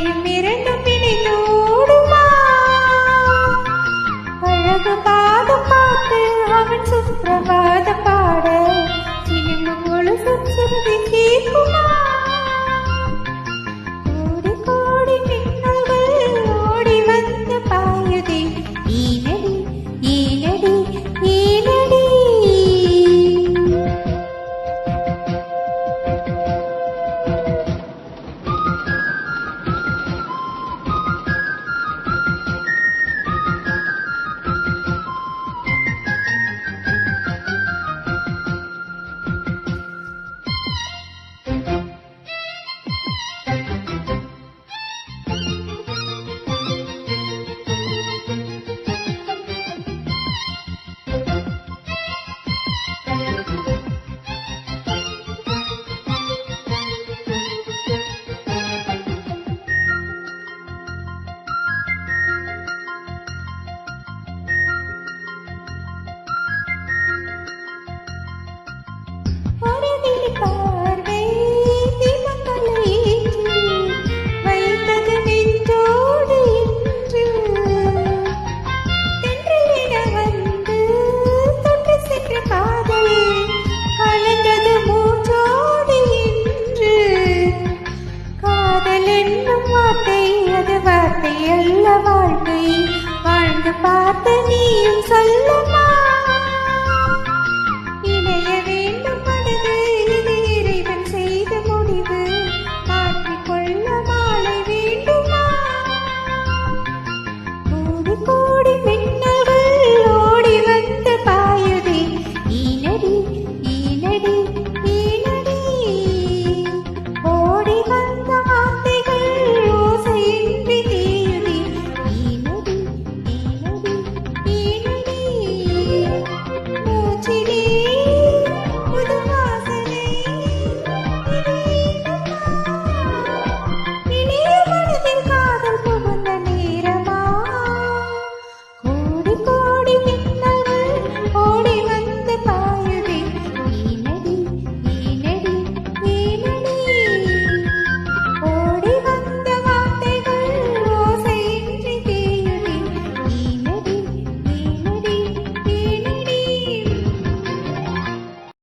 இதயம் இரண்டு பிணியோடுமா அழகு பாதம் பார்த்து அவன் சுப்பிரபா பயல்ல வாழ்க்கை? வாழ்ந்து பார்த்து நீயும் சொல்லமா?